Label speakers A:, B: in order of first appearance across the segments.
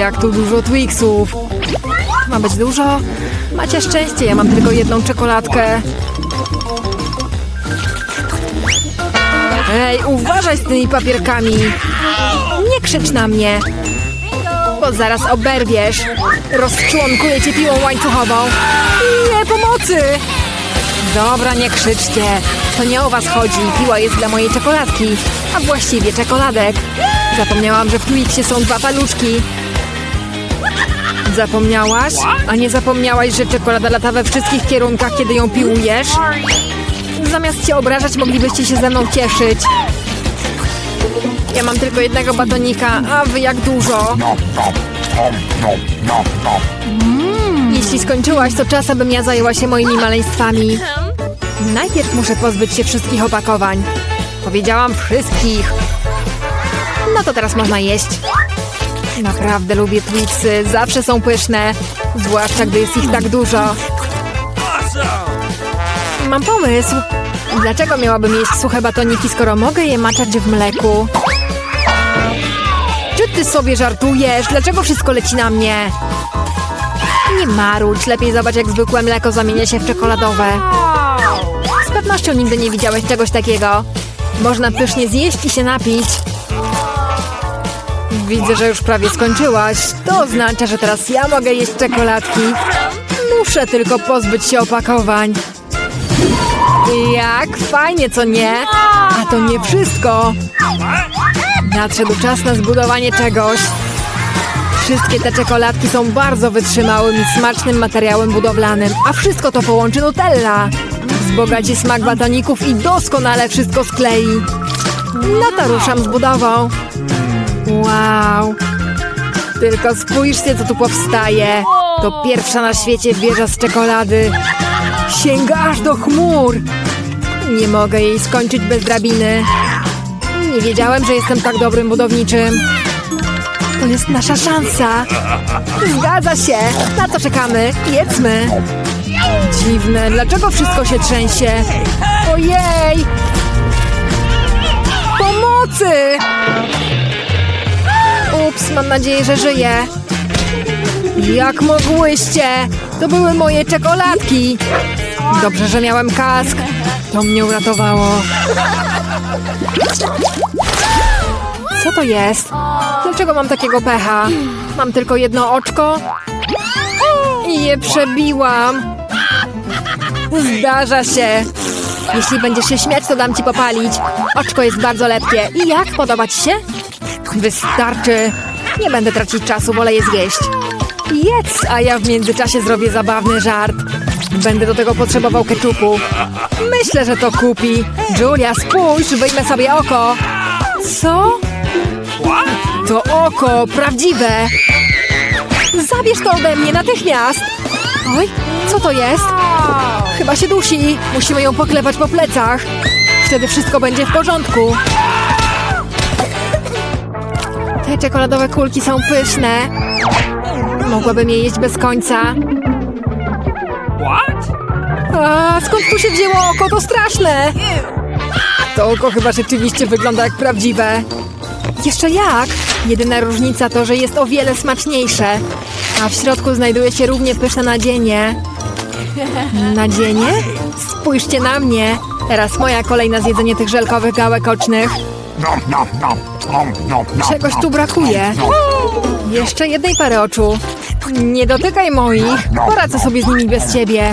A: Jak tu dużo Twixów. Ma być dużo? Macie szczęście, ja mam tylko jedną czekoladkę. Ej, uważaj z tymi papierkami. Nie krzycz na mnie, bo zaraz oberwiesz. Rozczłonkuję cię piłą łańcuchową. Nie, pomocy! Dobra, nie krzyczcie. To nie o was chodzi. Piła jest dla mojej czekoladki, a właściwie czekoladek. Zapomniałam, że w Twixie są dwa paluszki. Zapomniałaś? A nie zapomniałaś, że czekolada lata we wszystkich kierunkach, kiedy ją piłujesz? Zamiast cię obrażać, moglibyście się ze mną cieszyć. Ja mam tylko jednego batonika, a wy jak dużo. Jeśli skończyłaś, to czas, abym ja zajęła się moimi maleństwami. Najpierw muszę pozbyć się wszystkich opakowań. Powiedziałam wszystkich. No to teraz można jeść. Naprawdę lubię Twixy, zawsze są pyszne. Zwłaszcza, gdy jest ich tak dużo. Mam pomysł. Dlaczego miałabym jeść suche batoniki, skoro mogę je maczać w mleku? Czy ty sobie żartujesz? Dlaczego wszystko leci na mnie? Nie marudź, lepiej zobacz jak zwykłe mleko zamienia się w czekoladowe. Z pewnością nigdy nie widziałeś czegoś takiego. Można pysznie zjeść i się napić. Widzę, że już prawie skończyłaś. To oznacza, że teraz ja mogę jeść czekoladki. Muszę tylko pozbyć się opakowań. Jak fajnie, co nie? A to nie wszystko. Nadszedł czas na zbudowanie czegoś. Wszystkie te czekoladki są bardzo wytrzymałym i smacznym materiałem budowlanym, a wszystko to połączy Nutella. Wzbogaci smak batoników i doskonale wszystko sklei. No to ruszam z budową. Wow. Tylko spójrzcie, co tu powstaje. To pierwsza na świecie wieża z czekolady. Sięga aż do chmur. Nie mogę jej skończyć bez drabiny. Nie wiedziałem, że jestem tak dobrym budowniczym. To jest nasza szansa. Zgadza się. Na co czekamy? Jedzmy. Dziwne, dlaczego wszystko się trzęsie? Ojej! Pomocy! Mam nadzieję, że żyję. Jak mogłyście? To były moje czekoladki. Dobrze, że miałem kask. To mnie uratowało. Co to jest? Dlaczego mam takiego pecha? Mam tylko jedno oczko? I je przebiłam. Zdarza się. Jeśli będziesz się śmiać, to dam ci popalić. Oczko jest bardzo lepkie. I jak? Podoba ci się? Wystarczy. Nie będę tracić czasu, wolę je zjeść. Jedz, a ja w międzyczasie zrobię zabawny żart. Będę do tego potrzebował keczupu. Myślę, że to kupi. Julia, spójrz, wyjmę sobie oko. Co? To oko, prawdziwe. Zabierz to ode mnie natychmiast. Oj, co to jest? Chyba się dusi. Musimy ją poklepać po plecach. Wtedy wszystko będzie w porządku. Czekoladowe kulki są pyszne. Mogłabym je jeść bez końca. A skąd tu się wzięło oko? To straszne! To oko chyba rzeczywiście wygląda jak prawdziwe. Jeszcze jak? Jedyna różnica to, że jest o wiele smaczniejsze. A w środku znajduje się równie pyszne nadzienie. Nadzienie? Spójrzcie na mnie. Teraz moja kolej na zjedzenie tych żelkowych gałek ocznych. Czegoś tu brakuje. Jeszcze jednej pary oczu. Nie dotykaj moich. Poradzę sobie z nimi bez ciebie.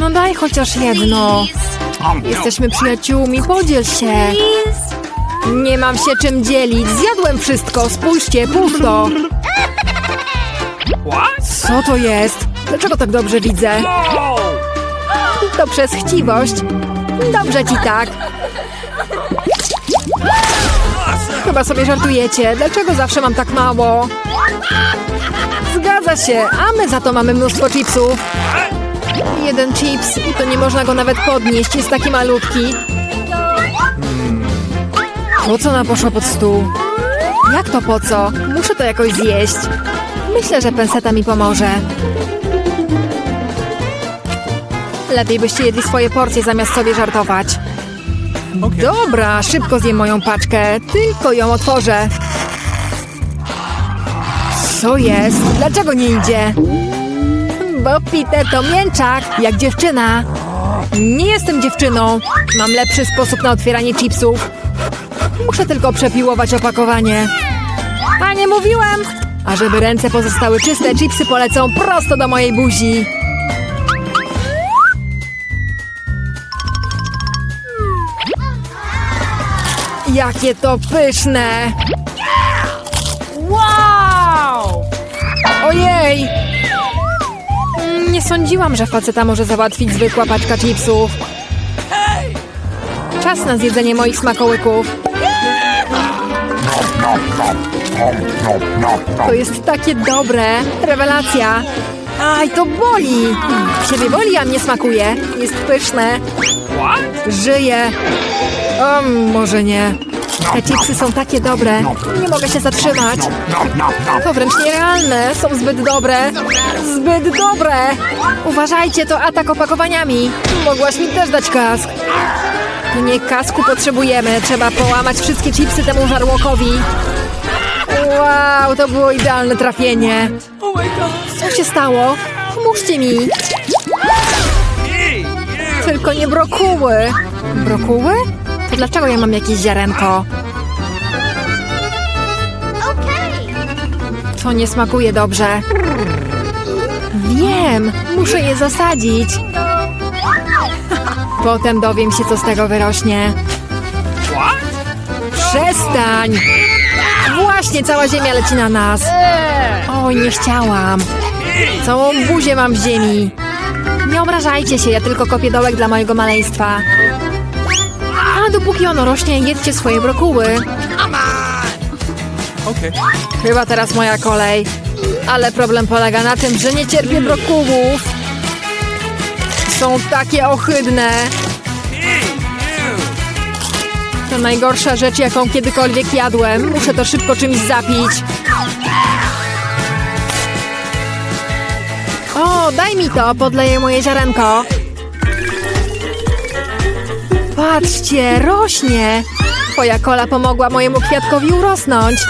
A: No daj chociaż jedno. Jesteśmy przyjaciółmi, podziel się. Nie mam się czym dzielić. Zjadłem wszystko. Spójrzcie, pusto. Co to jest? Dlaczego tak dobrze widzę? To przez chciwość. Dobrze ci tak. Chyba sobie żartujecie. Dlaczego zawsze mam tak mało? Zgadza się, a my za to mamy mnóstwo chipsów. Jeden chips i to nie można go nawet podnieść, jest taki malutki. Po co ona poszła pod stół? Jak to po co? Muszę to jakoś zjeść. Myślę, że penseta mi pomoże. Lepiej byście jedli swoje porcje zamiast sobie żartować. Dobra, szybko zjem moją paczkę, tylko ją otworzę. Co jest? Dlaczego nie idzie? Bo Peter to mięczak, jak dziewczyna. Nie jestem dziewczyną. Mam lepszy sposób na otwieranie chipsów. Muszę tylko przepiłować opakowanie. A nie mówiłem! A żeby ręce pozostały czyste, chipsy polecą prosto do mojej buzi. Jakie to pyszne! Wow! Ojej! Mm, Nie sądziłam, że faceta może załatwić zwykła paczka chipsów. Czas na zjedzenie moich smakołyków. To jest takie dobre. Rewelacja. Aj, to boli. Ciebie boli, a mnie smakuje. Jest pyszne. Żyję. O, może nie. Te chipsy są takie dobre. Nie mogę się zatrzymać. To wręcz nierealne. Są zbyt dobre. Zbyt dobre. Uważajcie, to atak opakowaniami. Mogłaś mi też dać kask. Nie kasku potrzebujemy. Trzeba połamać wszystkie chipsy temu żarłokowi. Wow, to było idealne trafienie. Co się stało? Pomóżcie mi. Tylko nie brokuły. Brokuły? To dlaczego ja mam jakieś ziarenko? To nie smakuje dobrze. Wiem, muszę je zasadzić. Potem dowiem się, co z tego wyrośnie. Przestań! Właśnie cała ziemia leci na nas. Oj, nie chciałam. Całą buzię mam w ziemi. Nie obrażajcie się, ja tylko kopię dołek dla mojego maleństwa. A dopóki ono rośnie, jedzcie swoje brokuły.
B: Okay.
A: Chyba teraz moja kolej. Ale problem polega na tym, że nie cierpię brokułów. Są takie ohydne. To najgorsza rzecz, jaką kiedykolwiek jadłem. Muszę to szybko czymś zapić. O, daj mi to, podleję moje ziarenko. Patrzcie, rośnie. Twoja kola pomogła mojemu kwiatkowi urosnąć.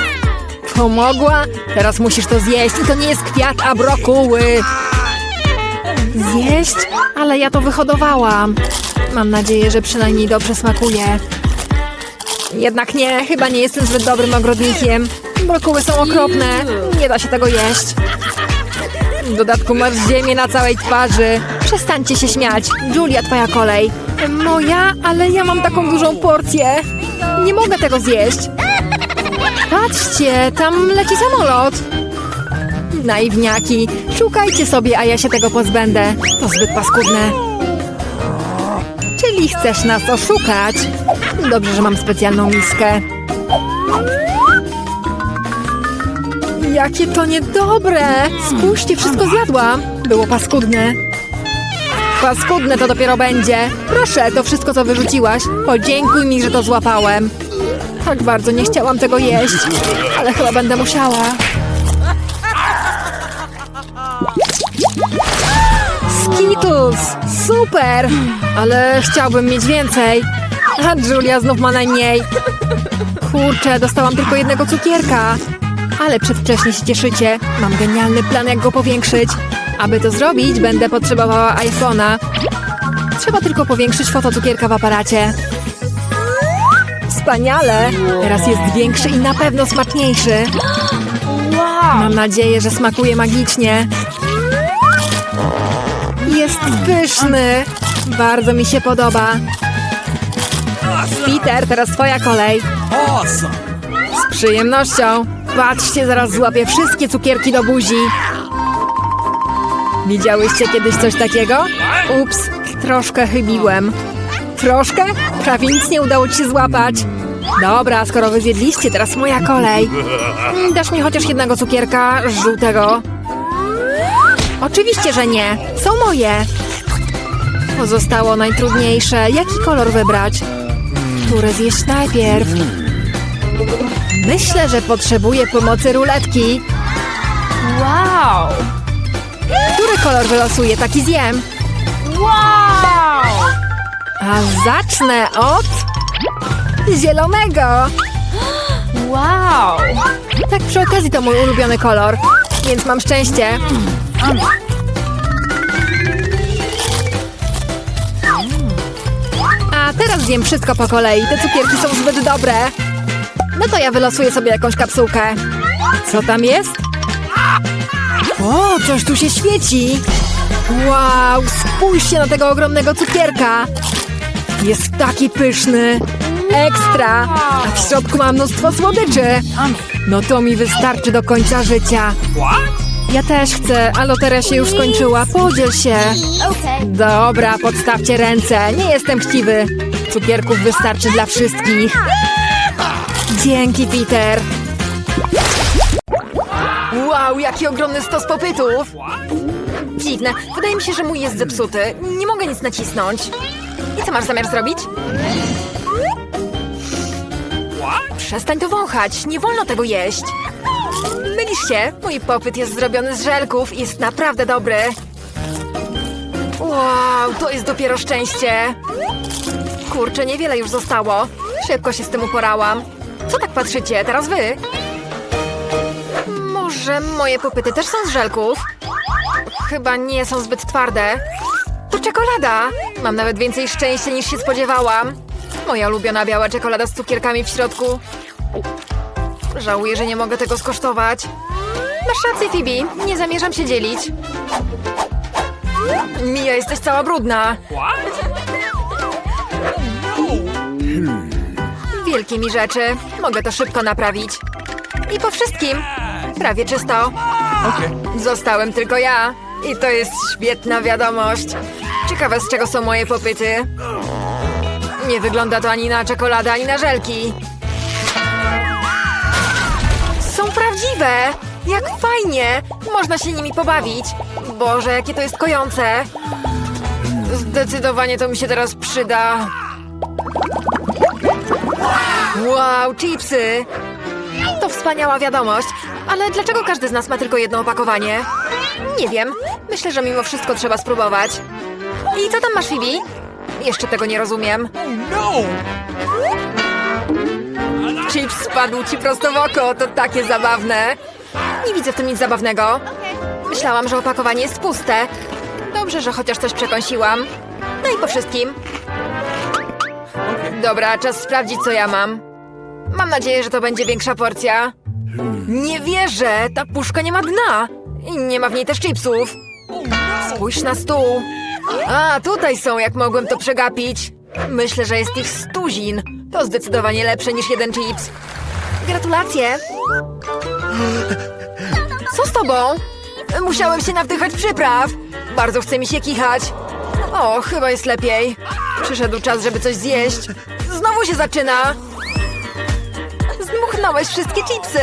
A: Pomogła? Teraz musisz to zjeść. I to nie jest kwiat, a brokuły. Zjeść? Ale ja to wyhodowałam. Mam nadzieję, że przynajmniej dobrze smakuje. Jednak nie, chyba nie jestem zbyt dobrym ogrodnikiem. Brokuły są okropne. Nie da się tego jeść. W dodatku masz ziemię na całej twarzy. Przestańcie się śmiać. Julia, twoja kolej. Moja? Ale ja mam taką dużą porcję. Nie mogę tego zjeść. Patrzcie, tam leci samolot. Naiwniaki, szukajcie sobie, a ja się tego pozbędę. To zbyt paskudne. Czyli chcesz nas oszukać? Dobrze, że mam specjalną miskę. Jakie to niedobre! Spójrzcie, wszystko zjadłam. Było paskudne. Paskudne to dopiero będzie. Proszę, to wszystko, co wyrzuciłaś. Podziękuj mi, że to złapałem. Tak bardzo nie chciałam tego jeść, ale chyba będę musiała. Skittles! Super! Ale chciałbym mieć więcej. A Julia znów ma najmniej. Kurczę, dostałam tylko jednego cukierka. Ale przedwcześnie się cieszycie. Mam genialny plan, jak go powiększyć. Aby to zrobić, będę potrzebowała iPhone'a. Trzeba tylko powiększyć fotocukierka w aparacie. Wspaniale! Teraz jest większy i na pewno smaczniejszy. Mam nadzieję, że smakuje magicznie. Jest pyszny. Bardzo mi się podoba. Peter, teraz twoja kolej. Z przyjemnością. Patrzcie, zaraz złapię wszystkie cukierki do buzi. Widziałyście kiedyś coś takiego? Ups, troszkę chybiłem. Troszkę? Prawie nic nie udało ci się złapać. Dobra, skoro wy zjedliście, teraz moja kolej. Mm, Dasz mi chociaż jednego cukierka żółtego? Oczywiście, że nie. Są moje. Pozostało najtrudniejsze. Jaki kolor wybrać? Które zjeść najpierw? Myślę, że potrzebuję pomocy ruletki. Wow! Który kolor wylosuję, taki zjem. Wow! A zacznę od Zielonego!
B: Wow!
A: Tak przy okazji to mój ulubiony kolor, więc mam szczęście. A teraz zjem wszystko po kolei. Te cukierki są zbyt dobre. No to ja wylosuję sobie jakąś kapsułkę. Co tam jest? O, coś tu się świeci. Wow, spójrzcie na tego ogromnego cukierka. Jest taki pyszny. Ekstra. A w środku ma mnóstwo słodyczy. No to mi wystarczy do końca życia. Ja też chcę, a loteria się już skończyła. Podziel się. Dobra, podstawcie ręce. Nie jestem chciwy. Cukierków wystarczy dla wszystkich. Dzięki, Peter. Wow, jaki ogromny stos popytów. Dziwne. Wydaje mi się, że mój jest zepsuty. Nie mogę nic nacisnąć. I co masz zamiar zrobić? Przestań to wąchać. Nie wolno tego jeść. Mylisz się. Mój popyt jest zrobiony z żelków i jest naprawdę dobry. Wow, to jest dopiero szczęście. Kurczę, niewiele już zostało. Szybko się z tym uporałam. Co tak patrzycie? Teraz wy? Może moje popyty też są z żelków? Chyba nie są zbyt twarde. To czekolada! Mam nawet więcej szczęścia niż się spodziewałam. Moja ulubiona biała czekolada z cukierkami w środku. Żałuję, że nie mogę tego skosztować. Masz rację, Phoebe. Nie zamierzam się dzielić. Mija, jesteś cała brudna. Wielkie mi rzeczy. Mogę to szybko naprawić. I po wszystkim. Prawie czysto. Zostałem tylko ja. I to jest świetna wiadomość. Ciekawe, z czego są moje popyty. Nie wygląda to ani na czekoladę, ani na żelki. Są prawdziwe! Jak fajnie! Można się nimi pobawić. Boże, jakie to jest kojące. Zdecydowanie to mi się teraz przyda. Wow, chipsy! To wspaniała wiadomość, ale dlaczego każdy z nas ma tylko jedno opakowanie? Nie wiem. Myślę, że mimo wszystko trzeba spróbować. I co tam masz, Phoebe? Jeszcze tego nie rozumiem. Chips spadł ci prosto w oko, to takie zabawne. Nie widzę w tym nic zabawnego. Myślałam, że opakowanie jest puste. Dobrze, że chociaż coś przekąsiłam. No i po wszystkim. Dobra, czas sprawdzić, co ja mam. Mam nadzieję, że to będzie większa porcja. Nie wierzę! Ta puszka nie ma dna! Nie ma w niej też chipsów. Spójrz na stół. A, tutaj są, jak mogłem to przegapić. Myślę, że jest ich stuzin. To zdecydowanie lepsze niż jeden chips. Gratulacje! Co z tobą? Musiałem się nawdychać przypraw. Bardzo chce mi się kichać. O, chyba jest lepiej. Przyszedł czas, żeby coś zjeść. Znowu się zaczyna. Zdmuchnąłeś wszystkie chipsy.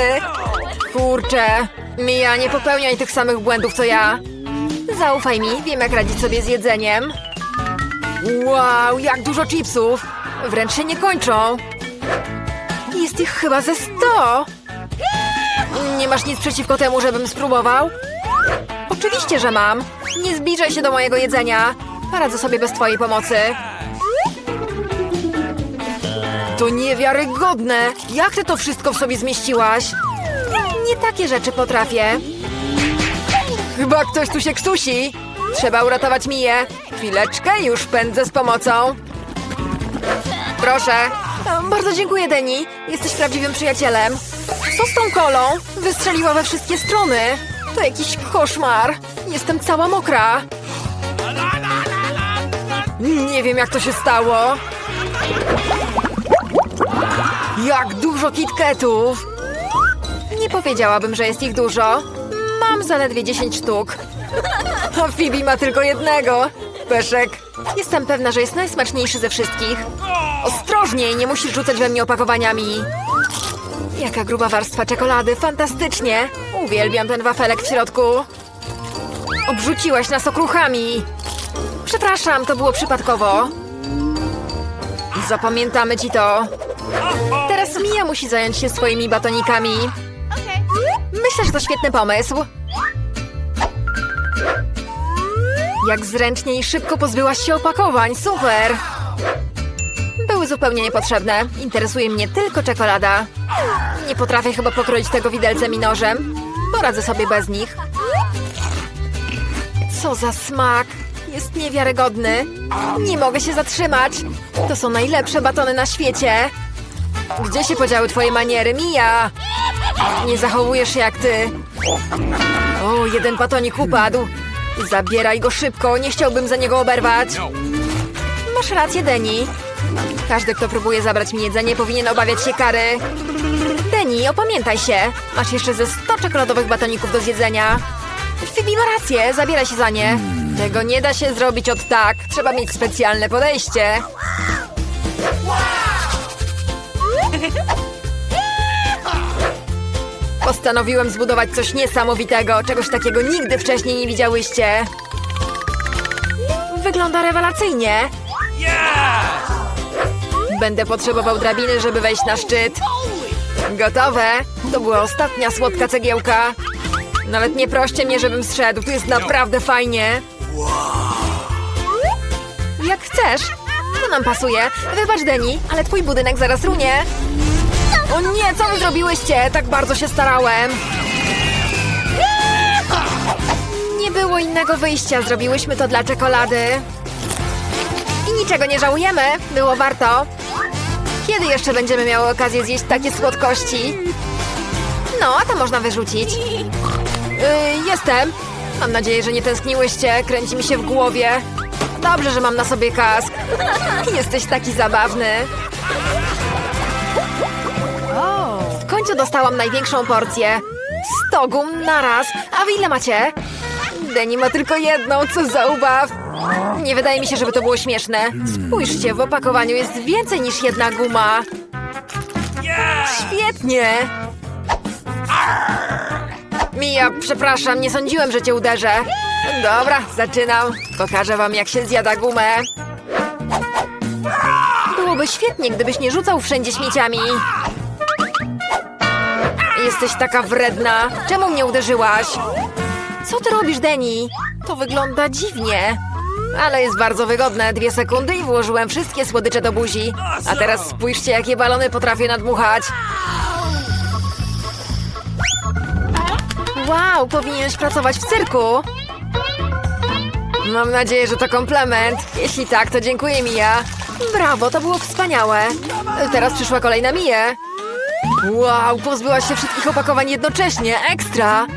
A: Kurczę. Mija, nie popełniaj tych samych błędów, co ja. Zaufaj mi, wiem jak radzić sobie z jedzeniem. Wow, jak dużo chipsów. Wręcz się nie kończą. Jest ich chyba ze sto. Nie masz nic przeciwko temu, żebym spróbował? Oczywiście, że mam. Nie zbliżaj się do mojego jedzenia. Poradzę sobie bez twojej pomocy. To niewiarygodne! Jak ty to wszystko w sobie zmieściłaś? Nie takie rzeczy potrafię. Chyba ktoś tu się krztusi. Trzeba uratować Miję. Chwileczkę, już pędzę z pomocą. Proszę. Bardzo dziękuję, Deni. Jesteś prawdziwym przyjacielem. Co z tą kolą? Wystrzeliła we wszystkie strony. To jakiś koszmar. Jestem cała mokra. Nie wiem, jak to się stało. Jak dużo kitketów! Nie powiedziałabym, że jest ich dużo. Mam zaledwie 10 sztuk. A Phoebe ma tylko jednego. Peszek. Jestem pewna, że jest najsmaczniejszy ze wszystkich. Ostrożniej, nie musisz rzucać we mnie opakowaniami. Jaka gruba warstwa czekolady, fantastycznie. Uwielbiam ten wafelek w środku. Obrzuciłaś nas okruchami. Przepraszam, to było przypadkowo. Zapamiętamy ci to. Teraz Mia musi zająć się swoimi batonikami. Myślę, że to świetny pomysł. Jak zręcznie i szybko pozbyłaś się opakowań, super! Były zupełnie niepotrzebne. Interesuje mnie tylko czekolada. Nie potrafię chyba pokroić tego widelcem i nożem. Poradzę sobie bez nich. Co za smak! Jest niewiarygodny. Nie mogę się zatrzymać. To są najlepsze batony na świecie. Gdzie się podziały twoje maniery, Mija? Nie zachowujesz się jak ty. O, jeden batonik upadł. Zabieraj go szybko, nie chciałbym za niego oberwać. Masz rację, Deni. Każdy, kto próbuje zabrać mi jedzenie, powinien obawiać się kary. Deni, opamiętaj się. Masz jeszcze ze 100 czekoladowych batoników do zjedzenia. Phoebe ma rację, zabieraj się za nie. Tego nie da się zrobić od tak. Trzeba mieć specjalne podejście. Postanowiłem zbudować coś niesamowitego, czegoś takiego nigdy wcześniej nie widziałyście. Wygląda rewelacyjnie. Będę potrzebował drabiny, żeby wejść na szczyt. Gotowe? To była ostatnia słodka cegiełka. Nawet nie proście mnie, żebym zszedł. Tu jest naprawdę fajnie. Jak chcesz. Nam pasuje. Wybacz, Deni, ale twój budynek zaraz runie. O nie, co wy zrobiłyście? Tak bardzo się starałem. Nie było innego wyjścia. Zrobiłyśmy to dla czekolady. I niczego nie żałujemy. Było warto. Kiedy jeszcze będziemy miały okazję zjeść takie słodkości? No, a to można wyrzucić. Yy, jestem. Mam nadzieję, że nie tęskniłyście. Kręci mi się w głowie. Dobrze, że mam na sobie kask. Jesteś taki zabawny. W końcu dostałam największą porcję. 100 gum naraz. A wy ile macie? Deni ma tylko jedną, co za ubaw. Nie wydaje mi się, żeby to było śmieszne. Spójrzcie, w opakowaniu jest więcej niż jedna guma. Świetnie! Mija, przepraszam, nie sądziłem, że cię uderzę. Dobra, zaczynam. Pokażę wam, jak się zjada gumę. Byłoby świetnie, gdybyś nie rzucał wszędzie śmieciami. Jesteś taka wredna. Czemu mnie uderzyłaś? Co ty robisz, Deni? To wygląda dziwnie. Ale jest bardzo wygodne. Dwie sekundy i włożyłem wszystkie słodycze do buzi. A teraz spójrzcie, jakie balony potrafię nadmuchać. Wow, powinieneś pracować w cyrku. Mam nadzieję, że to komplement. Jeśli tak, to dziękuję, Mija. Brawo, to było wspaniałe. Teraz przyszła kolejna Mija. Wow, pozbyłaś się wszystkich opakowań jednocześnie. Ekstra!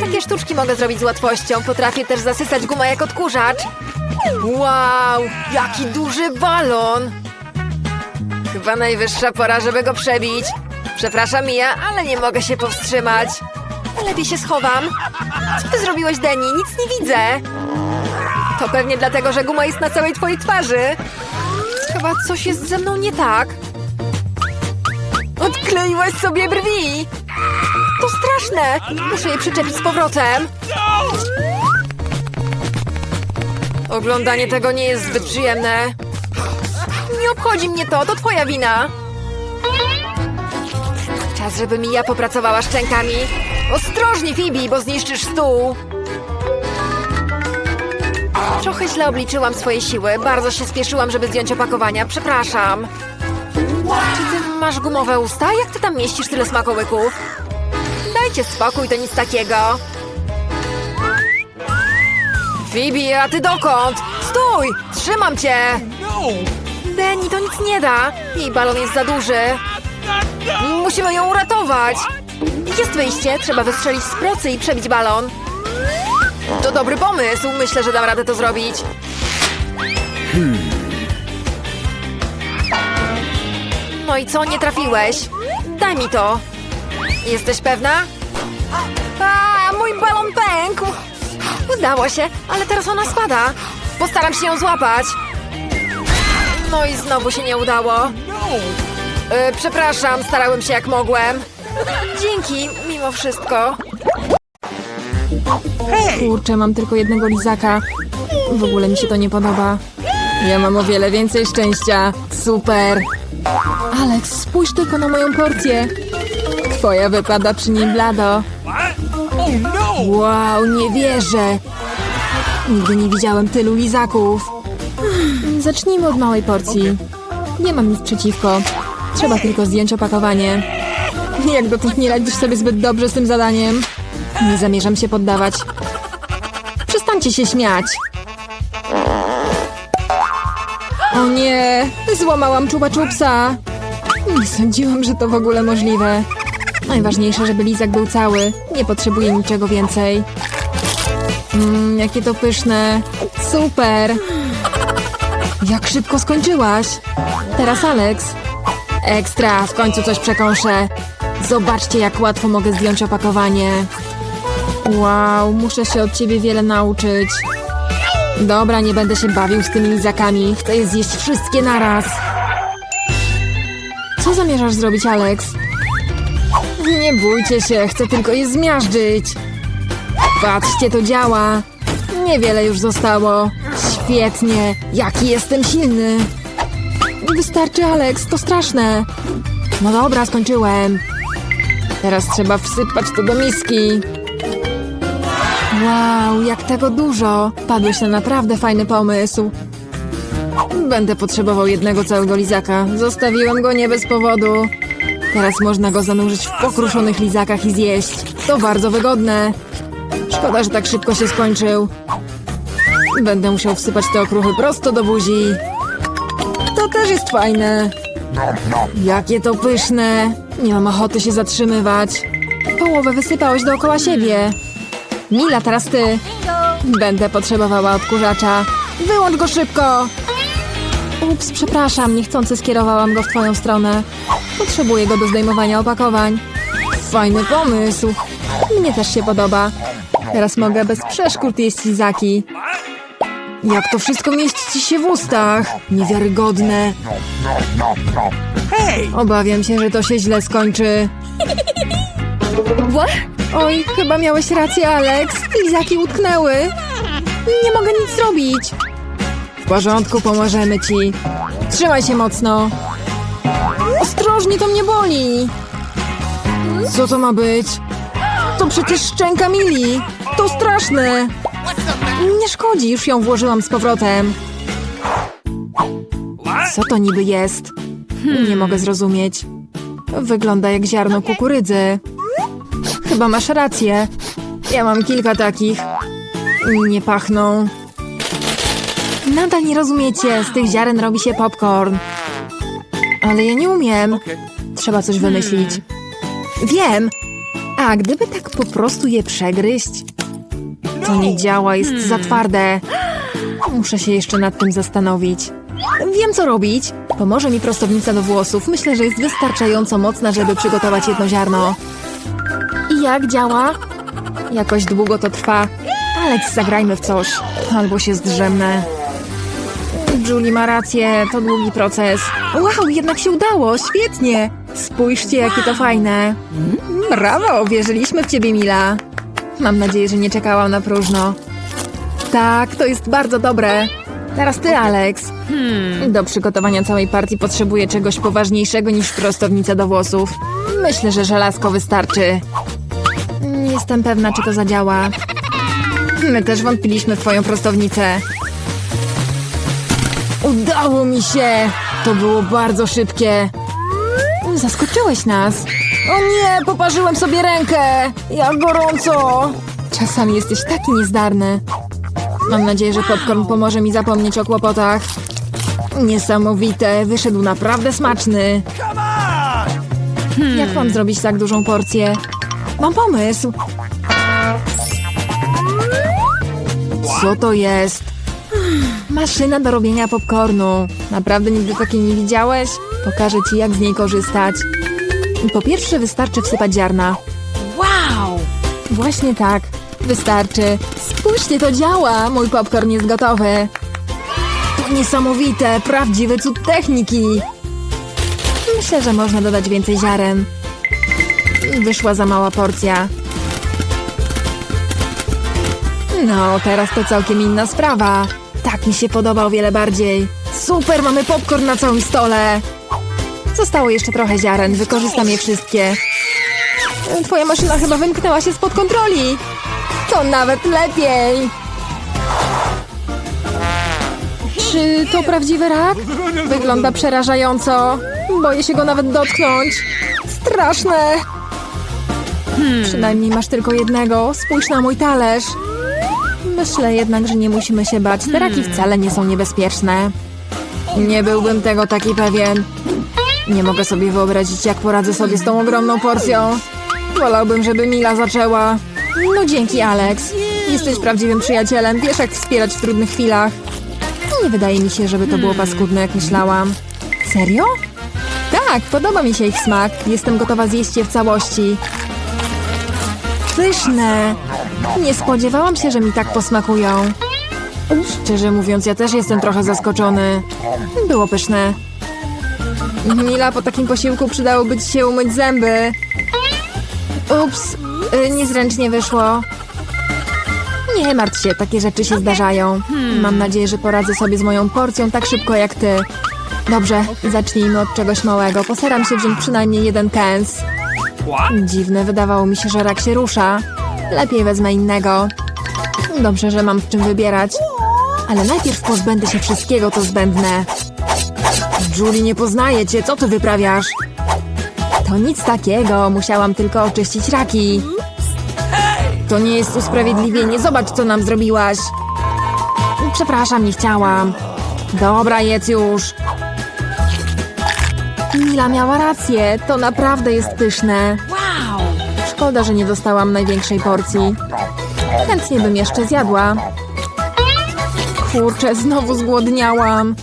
A: Takie sztuczki mogę zrobić z łatwością. Potrafię też zasysać gumę jak odkurzacz. Wow, jaki duży balon! Chyba najwyższa pora, żeby go przebić. Przepraszam, Mia, ale nie mogę się powstrzymać. Lepiej się schowam. Co ty zrobiłeś, Deni? Nic nie widzę. To pewnie dlatego, że guma jest na całej twojej twarzy. Chyba coś jest ze mną nie tak. Odkleiłaś sobie brwi! To straszne! Muszę je przyczepić z powrotem. Oglądanie tego nie jest zbyt przyjemne. Nie obchodzi mnie to, to twoja wina. Czas, żeby Mija popracowała szczękami. Ostrożnie, Phoebe, bo zniszczysz stół. Trochę źle obliczyłam swoje siły. Bardzo się spieszyłam, żeby zdjąć opakowania. Przepraszam. Czy ty masz gumowe usta? Jak ty tam mieścisz tyle smakołyków? Dajcie spokój, to nic takiego. Phoebe, a ty dokąd? Stój! Trzymam cię! Deni, to nic nie da. Jej balon jest za duży. Musimy ją uratować. Jest wyjście, trzeba wystrzelić z procy i przebić balon. To dobry pomysł, myślę, że dam radę to zrobić. No i co, nie trafiłeś? Daj mi to. Jesteś pewna? A, mój balon pękł. Udało się, ale teraz ona spada. Postaram się ją złapać. No i znowu się nie udało. E, przepraszam, starałem się jak mogłem. Dzięki, mimo wszystko.
B: Kurczę, mam tylko jednego lizaka. W ogóle mi się to nie podoba. Ja mam o wiele więcej szczęścia. Super. Alex, spójrz tylko na moją porcję. Twoja wypada przy niej blado. Wow, nie wierzę. Nigdy nie widziałem tylu lizaków. Zacznijmy od małej porcji.
A: Nie mam nic przeciwko. Trzeba tylko zdjąć opakowanie. Jak dotąd nie radzisz sobie zbyt dobrze z tym zadaniem? Nie zamierzam się poddawać. Przestańcie się śmiać. O nie, złamałam czuba czupsa. Nie sądziłam, że to w ogóle możliwe. Najważniejsze, żeby lizak był cały. Nie potrzebuję niczego więcej. Mmm, jakie to pyszne. Super. Jak szybko skończyłaś. Teraz Alex. Ekstra, w końcu coś przekąszę. Zobaczcie, jak łatwo mogę zdjąć opakowanie. Wow, muszę się od ciebie wiele nauczyć. Dobra, nie będę się bawił z tymi lizakami. Chcę je zjeść wszystkie naraz. Co zamierzasz zrobić, Alex? Nie bójcie się, chcę tylko je zmiażdżyć. Patrzcie, to działa. Niewiele już zostało. Świetnie, jaki jestem silny. Wystarczy, Alex, to straszne. No dobra, skończyłem. Teraz trzeba wsypać to do miski. Wow, jak tego dużo. Padłeś na naprawdę fajny pomysł. Będę potrzebował jednego całego lizaka. Zostawiłem go nie bez powodu. Teraz można go zanurzyć w pokruszonych lizakach i zjeść. To bardzo wygodne. Szkoda, że tak szybko się skończył. Będę musiał wsypać te okruchy prosto do buzi. To też jest fajne. Jakie to pyszne. Nie mam ochoty się zatrzymywać. Połowę wysypałeś dookoła siebie. Mila, teraz ty. Będę potrzebowała odkurzacza. Wyłącz go szybko! Ups, przepraszam, niechcący skierowałam go w twoją stronę. Potrzebuję go do zdejmowania opakowań. Fajny pomysł. Mnie też się podoba. Teraz mogę bez przeszkód jeść lizaki. Jak to wszystko mieści ci się w ustach? Niewiarygodne. Obawiam się, że to się źle skończy. Oj, chyba miałeś rację, Alex. Lizaki utknęły. Nie mogę nic zrobić. W porządku, pomożemy ci. Trzymaj się mocno. Ostrożnie, to mnie boli. Co to ma być? To przecież szczęka Mili. To straszne. Nie szkodzi, już ją włożyłam z powrotem. Co to niby jest? Nie mogę zrozumieć. Wygląda jak ziarno kukurydzy. Chyba masz rację. Ja mam kilka takich. Nie pachną. Nadal nie rozumiecie, z tych ziaren robi się popcorn. Ale ja nie umiem. Trzeba coś wymyślić. Wiem! A gdyby tak po prostu je przegryźć? To nie działa, jest za twarde. Muszę się jeszcze nad tym zastanowić. Wiem, co robić. Pomoże mi prostownica do włosów. Myślę, że jest wystarczająco mocna, żeby przygotować jedno ziarno. I jak działa? Jakoś długo to trwa. Alex, zagrajmy w coś. Albo się zdrzemnę. Julie ma rację, to długi proces. Wow, jednak się udało, świetnie. Spójrzcie, jakie to fajne. Brawo, wierzyliśmy w ciebie, Mila. Mam nadzieję, że nie czekałam na próżno. Tak, to jest bardzo dobre. Teraz ty, Alex. Do przygotowania całej partii potrzebuję czegoś poważniejszego niż prostownica do włosów. Myślę, że żelazko wystarczy. Nie jestem pewna, czy to zadziała. My też wątpiliśmy w twoją prostownicę. Udało mi się! To było bardzo szybkie. Zaskoczyłeś nas. O nie, poparzyłem sobie rękę! Jak gorąco! Czasami jesteś taki niezdarny. Mam nadzieję, że popcorn pomoże mi zapomnieć o kłopotach. Niesamowite, wyszedł naprawdę smaczny. Jak mam zrobić tak dużą porcję? Mam pomysł. Co to jest? Maszyna do robienia popcornu. Naprawdę nigdy takiej nie widziałeś? Pokażę ci, jak z niej korzystać. Po pierwsze wystarczy wsypać ziarna. Wow! Właśnie tak. Wystarczy. Spójrzcie, to działa! Mój popcorn jest gotowy. To niesamowite, prawdziwy cud techniki. Myślę, że można dodać więcej ziaren. Wyszła za mała porcja. No, teraz to całkiem inna sprawa. Tak mi się podoba o wiele bardziej. Super, mamy popcorn na całym stole. Zostało jeszcze trochę ziaren, wykorzystam je wszystkie. Twoja maszyna chyba wymknęła się spod kontroli. To nawet lepiej. Czy to prawdziwy rak? Wygląda przerażająco. Boję się go nawet dotknąć. Straszne. Przynajmniej masz tylko jednego. Spójrz na mój talerz. Myślę jednak, że nie musimy się bać. Te raki wcale nie są niebezpieczne. Nie byłbym tego taki pewien. Nie mogę sobie wyobrazić, jak poradzę sobie z tą ogromną porcją. Wolałbym, żeby Mila zaczęła. No dzięki, Alex. Jesteś prawdziwym przyjacielem. Wiesz, jak wspierać w trudnych chwilach. Nie wydaje mi się, żeby to było paskudne, jak myślałam. Serio? Tak, podoba mi się ich smak. Jestem gotowa zjeść je w całości. Pyszne! Nie spodziewałam się, że mi tak posmakują. Szczerze mówiąc, ja też jestem trochę zaskoczony. Było pyszne. Mila, po takim posiłku przydałoby ci się umyć zęby. Ups, y, niezręcznie wyszło. Nie martw się, takie rzeczy się zdarzają. Mam nadzieję, że poradzę sobie z moją porcją tak szybko jak ty. Dobrze, zacznijmy od czegoś małego. Postaram się wziąć przynajmniej jeden kęs. Dziwne, wydawało mi się, że rak się rusza. Lepiej wezmę innego. Dobrze, że mam w czym wybierać. Ale najpierw pozbędę się wszystkiego, co zbędne. Julie, nie poznaję cię. Co ty wyprawiasz? To nic takiego. Musiałam tylko oczyścić raki. To nie jest usprawiedliwienie. Zobacz, co nam zrobiłaś. Przepraszam, nie chciałam. Dobra, jedz już. Mila miała rację. To naprawdę jest pyszne. Szkoda, że nie dostałam największej porcji. Chętnie bym jeszcze zjadła. Kurczę, znowu zgłodniałam.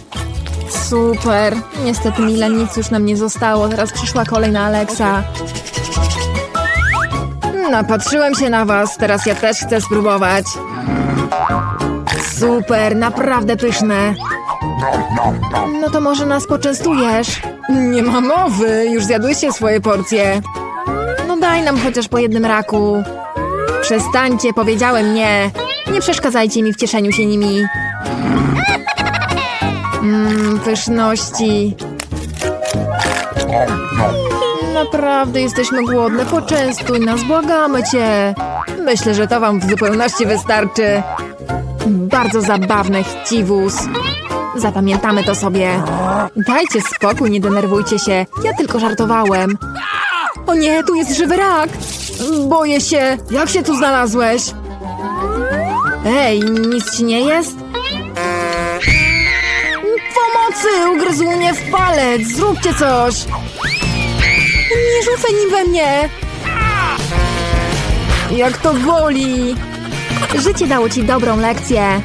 A: Super. Niestety Mila nic już nam nie zostało. Teraz przyszła kolej na Alexa. Napatrzyłem się na was. Teraz ja też chcę spróbować. Super, naprawdę pyszne. No to może nas poczęstujesz? Nie ma mowy. Już zjadłyście swoje porcje. No daj nam chociaż po jednym raku. Przestańcie, powiedziałem nie. Nie przeszkadzajcie mi w cieszeniu się nimi. Pyszności. Naprawdę jesteśmy głodne. Poczęstuj nas, błagamy cię. Myślę, że to wam w zupełności wystarczy. Bardzo zabawny chciwus. Zapamiętamy to sobie. Dajcie spokój, nie denerwujcie się. Ja tylko żartowałem. O nie, tu jest żywy rak! Boję się. Jak się tu znalazłeś? Ej, nic ci nie jest? Pomocy! Ugryzł mnie w palec! Zróbcie coś! Nie rzucaj nim we mnie! Jak to boli! Życie dało ci dobrą lekcję.